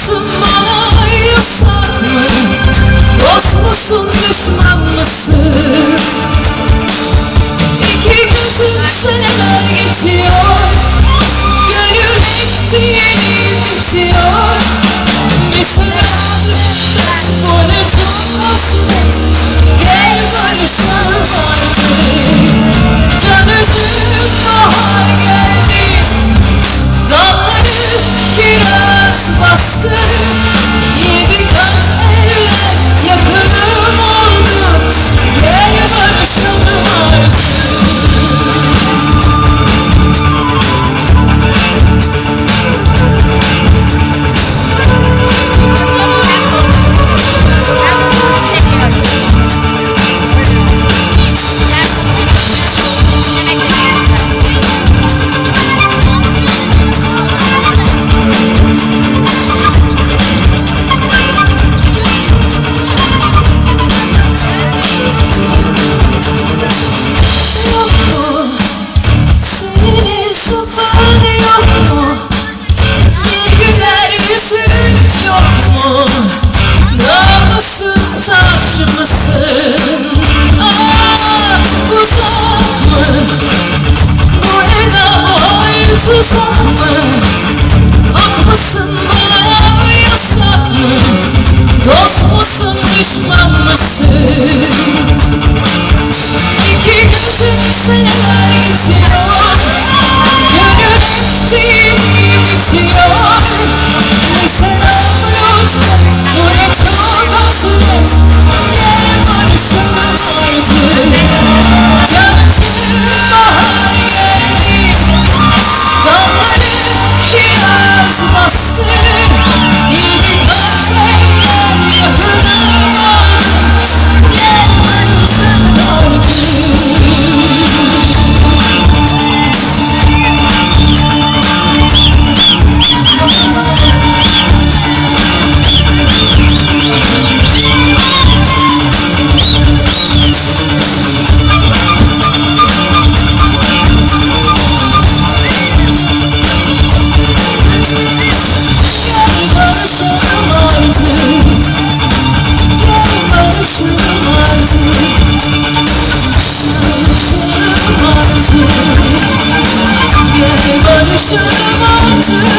musun bana hayırsan mı? Dost musun düşman mısın? İki gözüm siler geçiyor Yok mu? Bir güler yüzün mu? Dağ mısın? Ah uzak mı? Bu damar tuzak mı? Hak bana yasak? Dost musun düşman mısın? İki gözüm seneler Artık Gel barışalım artık